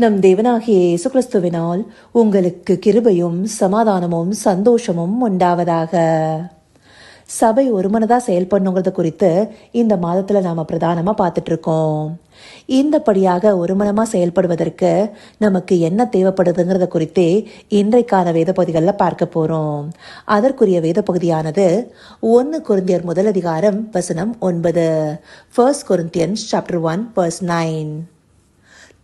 நம் தேவனாகிய இயேசு கிறிஸ்துவினால் உங்களுக்கு கிருபையும் சமாதானமும் சந்தோஷமும் உண்டாவதாக. சபை ஒருமனதாக செயல்படணுங்கிறது குறித்து இந்த மாதத்தில் நாம் பிரதானமாக பார்த்துட்டு இருக்கோம் இந்தபடியாக ஒருமனமாக செயல்படுவதற்கு நமக்கு என்ன தேவைப்படுதுங்கிறத குறித்தே இன்றைக்கான வேத பகுதிகளில் பார்க்க போகிறோம் அதற்குரிய வேத பகுதியானது ஒன்று குருந்தியர் முதல் அதிகாரம் வசனம் ஒன்பது. First Corinthians chapter one verse nine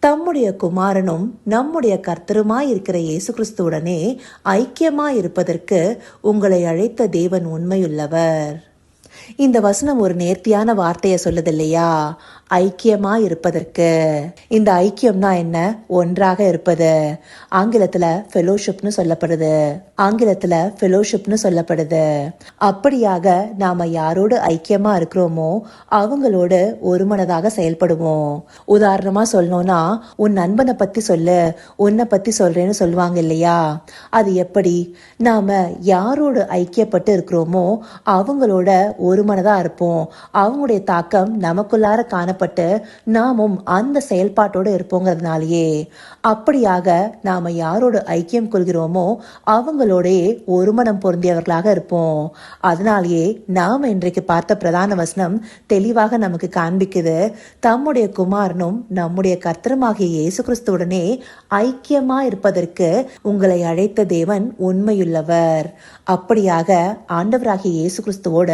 தம்முடைய குமாரனும் நம்முடைய கர்த்தருமாயிருக்கிற இயேசு கிறிஸ்துவுடனே ஐக்கியமாயிருப்பதற்கு உங்களை அழைத்த தேவன் உண்மையுள்ளவர். இந்த வசனம் ஒரு நேர்த்தியான வார்த்தையை சொல்லுது இல்லையா ஐக்கியமா இருப்பதற்கு. இந்த ஐக்கியம்னா என்ன? ஒன்றாக இருப்பது. ஆங்கிலத்துல ஃபெலோஷிப்னு சொல்லப்படுது. ஆங்கிலத்துல ஃபெலோஷிப்னு சொல்லப்படுது. அப்படியாக நாம யாரோடு ஐக்கியமா இருக்கிறோமோ அவங்களோடு ஒருமனதாக செயல்படுவோம். உதாரணமா சொல்லணும்னா உன் நண்பனை பத்தி சொல்லு. உன்னை பத்தி சொல்றேன்னு சொல்லுவாங்க இல்லையா? அது எப்படி? நாம யாரோடு ஐக்கியப்பட்டு இருக்கிறோமோ அவங்களோட ஒருமனதா இருப்போம். அவங்களுடைய தாக்கம் நமக்குள்ளார காணப்பட்டு நாமும் அந்த செயல்பாட்டோடு இருப்போங்கிறதுனாலயே. அப்படியாக நாம யாரோடு ஐக்கியம் கொள்கிறோமோ அவங்களோடே ஒருமனம் பொருந்தியவர்களாக இருப்போம். அதனாலேயே நாம இன்றைக்கு பார்த்த பிரதான வசனம் தெளிவாக நமக்கு காண்பிக்குது. தம்முடைய குமாரனும் நம்முடைய கர்த்தருமாகிய இயேசு கிறிஸ்துவுடனே ஐக்கியமா இருப்பதற்கு உங்களை அழைத்த தேவன் உண்மையுள்ளவர். அப்படியாக ஆண்டவராகிய இயேசு கிறிஸ்துவோட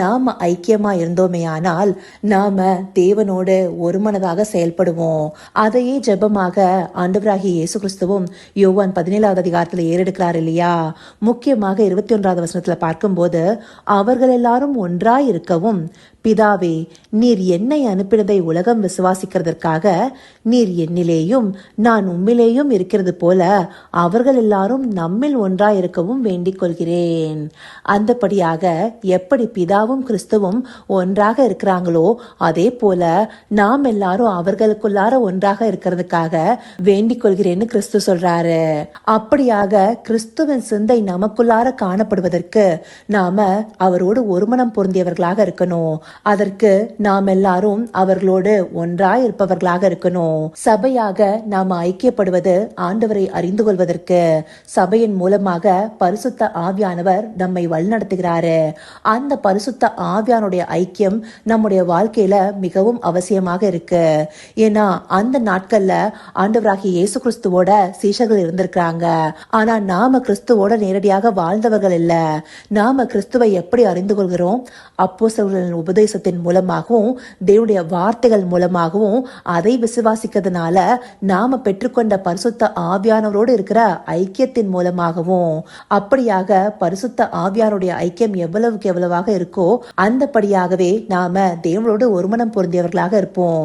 நாம ஐக்கியமா இருந்தோமே ஆனால் நாம தேவனோடு ஒருமனதாக செயல்படுவோம். அதையே ஜெபமாக ஆண்டவராகி இயேசு கிறிஸ்துவும் யோவான் பதினேழாவது அதிகாரத்தில் ஏறெடுக்கிறார் இல்லையா? முக்கியமாக இருபத்தி ஒன்றாவது வசனத்தில் பார்க்கும்போது அவர்கள் எல்லாரும் ஒன்றாய் இருக்கவும் பிதாவே நீர் என்னை அனுப்பினதை உலகம் விசுவாசிக்கிறதற்காக நீர் என்னிலேயும் நான் உம்மிலேயும் இருக்கிறது போல அவர்கள் எல்லாரும் நம்மில் ஒன்றாயிருக்கவும் வேண்டிக் கொள்கிறேன். அந்தபடியாக எப்படி பிதாவும் கிறிஸ்துவும் ஒன்றாக இருக்கிறாங்களோ அதே போல நாம் எல்லாரும் அவர்களுக்குள்ளார ஒன்றாக இருக்கிறதுக்காக வேண்டிக் கொள்கிறேன்னு கிறிஸ்து சொல்றாரு. அப்படியாக கிறிஸ்துவின் சிந்தை நமக்குள்ளார காணப்படுவதற்கு நாம அவரோடு ஒருமனம் பொருந்தியவர்களாக இருக்கணும். அதற்கு நாம் எல்லாரும் அவர்களோடு ஒன்றாய் இருப்பவர்களாக இருக்கணும். சபையாக நாம ஐக்கியப்படுவது ஆண்டவரை அறிந்து கொள்வதற்கு சபையின் மூலமாக பரிசுத்த ஆவியானவர் நம்மை வழிநடத்துகிறாரு. அந்த பரிசுத்த ஆவியானுடைய ஐக்கியம் நம்முடைய வாழ்க்கையில மிகவும் அவசியமாக இருக்கு. ஏன்னா அந்த நாட்கள்ல ஆண்டவராகிய இயேசு கிறிஸ்துவோட சீஷர்கள் இருந்திருக்கிறாங்க. ஆனா நாம கிறிஸ்துவோட நேரடியாக வாழ்ந்தவர்கள் இல்ல. நாம கிறிஸ்துவை எப்படி அறிந்து கொள்கிறோம்? அப்போ அப்போஸ்தலர்களின் உபதேசத்தின் மூலமாகவும் தேவனுடைய வார்த்தைகள் மூலமாகவும் அதை விசுவாசிக்கிறதுனால நாம பெற்றுக்கொண்ட பரிசுத்த ஆவியானவரோடு இருக்கிற ஐக்கியத்தின் மூலமாகவும் அப்படியாக பரிசுத்த ஆவியானுடைய ஐக்கியம் எவ்வளவுக்கு எவ்வளவாக இருக்கோ அந்தபடியாகவே நாம தேவனோடு ஒருமனம் பொருந்தியவர்களாக இருப்போம்.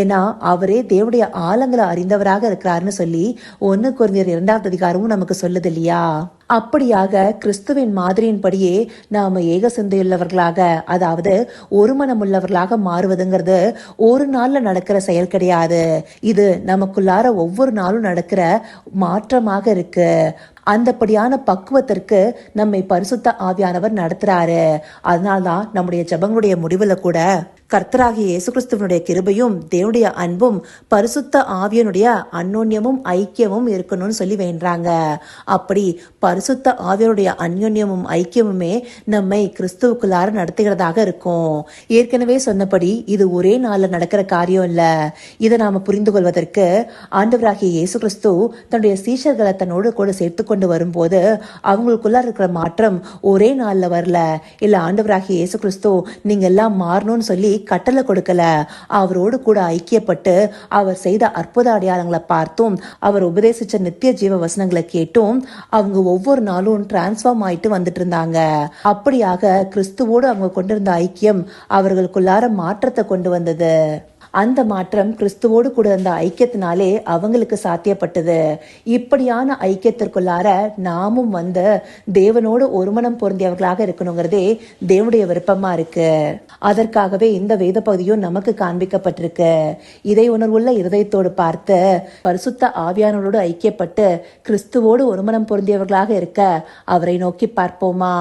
ஏன்னா அவரே தேவனுடைய ஆழங்களை அறிந்தவராக இருக்கிறாருன்னு சொல்லி ஒன்னு குறைந்த இரண்டாவது அதிகாரமும் நமக்கு சொல்லுது இல்லையா? அப்படியாக கிறிஸ்துவின் மாதிரியின்படியே நாம ஏக சிந்தையுள்ளவர்களாக அதாவது ஒருமனமுள்ளவர்களாக மாறுவதுங்கிறது ஒரு நாள்ல நடக்கிற செயல் கிடையாது. இது நமக்குள்ளார ஒவ்வொரு நாளும் நடக்கிற மாற்றமாக இருக்கு. அந்தப்படியான பக்குவத்திற்கு நம்மை பரிசுத்த ஆவியானவர் நடத்துறாரு. அதனால்தான் நம்முடைய ஜபங்களுடைய முடிவுல கூட கர்த்தராகிய இயேசு கிறிஸ்துவனுடைய கிருபையும் தேவனுடைய அன்பும் பரிசுத்த ஆவியனுடைய அந்யோன்யமும் ஐக்கியமும் இருக்கணும்னு சொல்லி வேண்டாங்க அப்படி பரிசுத்த ஆவியனுடைய அந்யோன்யமும் ஐக்கியமுமே நம்மை கிறிஸ்துவுக்குள்ளார நடத்துகிறதாக இருக்கும். ஏற்கனவே சொன்னபடி இது ஒரே நாள்ல நடக்கிற காரியம் இல்ல. இதை நாம புரிந்து கொள்வதற்கு ஆண்டவராகிய இயேசு கிறிஸ்து தன்னுடைய சீஷர்களை தன்னோடு கூட சேர்த்து கொண்டு வரும்போது அவங்களுக்குள்ள இருக்கிற மாற்றம் ஒரே நாளில் வரல. இல்லை ஆண்டவராகி இயேசு கிறிஸ்து நீங்க எல்லாம் மாறணும்னு சொல்லி கட்டளை கொடுக்கல. அவரோடு கூட ஐக்கியப்பட்டு அவர் செய்த அற்புத அடையாளங்களை பார்த்தும் அவர் உபதேசிச்ச நித்திய ஜீவ வசனங்களை கேட்டும் அவங்க ஒவ்வொரு நாளும் டிரான்ஸ்ஃபார்ம் ஆயிட்டு வந்துட்டு இருந்தாங்க. அப்படியாக கிறிஸ்துவோடு அவங்க கொண்டிருந்த ஐக்கியம் அவர்களுக்குள்ளார மாற்றத்தை கொண்டு வந்தது. அந்த மாற்றம் கிறிஸ்துவோடு கூட இருந்த ஐக்கியத்தினாலே அவங்களுக்கு சாத்தியப்பட்டது. இப்படியான ஐக்கியத்திற்குள்ளார நாமும் வந்து தேவனோடு ஒருமனம் பொருந்தியவர்களாக இருக்கணுங்கிறதே தேவனுடைய விருப்பமா இருக்கு. அதற்காகவே இந்த வேத பகுதியும் நமக்கு காண்பிக்கப்பட்டிருக்கு. இதை உணர்வுள்ள இருதயத்தோடு பார்த்து பரிசுத்த ஆவியானோடு ஐக்கியப்பட்டு கிறிஸ்துவோடு ஒருமனம் பொருந்தியவர்களாக இருக்க அவரை நோக்கி பார்ப்போமா?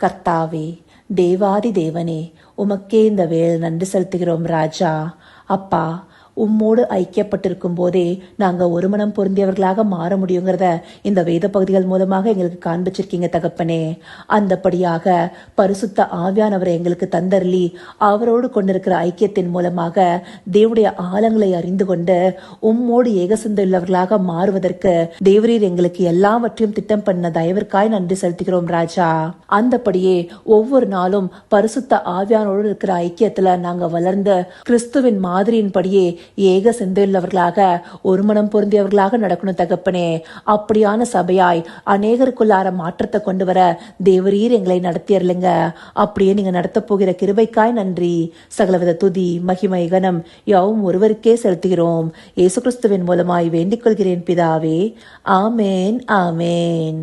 கர்த்தாவே தேவாதி தேவனே உமக்கே இந்த வேலை நன்றி செலுத்துகிறோம் ராஜா. அப்பா உம்மோடு ஐக்கியப்பட்டிருக்கும் போதே நாங்கள் ஒரு மனம் பொருந்தியவர்களாக மாற முடியுங்கிறத இந்த வேத பகுதிகள் மூலமாக எங்களுக்கு காண்பிச்சிருக்கீங்க தகப்பனே. அந்தபடியாக பரிசுத்த ஆவியானவரை எங்களுக்கு தந்தருளி அவரோடு கொண்டிருக்கிற ஐக்கியத்தின் மூலமாக தேவடைய ஆழங்களை அறிந்து கொண்டு உம்மோடு ஏகசிந்துள்ளவர்களாக மாறுவதற்கு தேவரீர் எங்களுக்கு எல்லாவற்றையும் திட்டம் பண்ண தயவிற்காய் நன்றி செலுத்துகிறோம் ராஜா. அந்தபடியே ஒவ்வொரு நாளும் பரிசுத்த ஆவியானோடு இருக்கிற ஐக்கியத்துல நாங்க வளர்ந்து கிறிஸ்துவின் மாதிரியின்படியே ஏக சிந்தையுள்ளவர்களாக ஒரு மனம் பொருந்தியவர்களாக நடக்கணும் தகப்பனே. அப்படியான சபையாய் அநேகருக்குள்ளார மாற்றத்தை கொண்டு வர தேவரீர் எங்களை நடத்தியர்லுங்க அப்படியே நீங்க நடத்த போகிற கிருபைக்காய் நன்றி. சகலவித துதி மகிமை கனம் யாவும் ஒருவருக்கே செலுத்துகிறோம். இயேசு கிறிஸ்துவின் மூலமாய் வேண்டிக் கொள்கிறேன் பிதாவே. ஆமேன் ஆமேன்.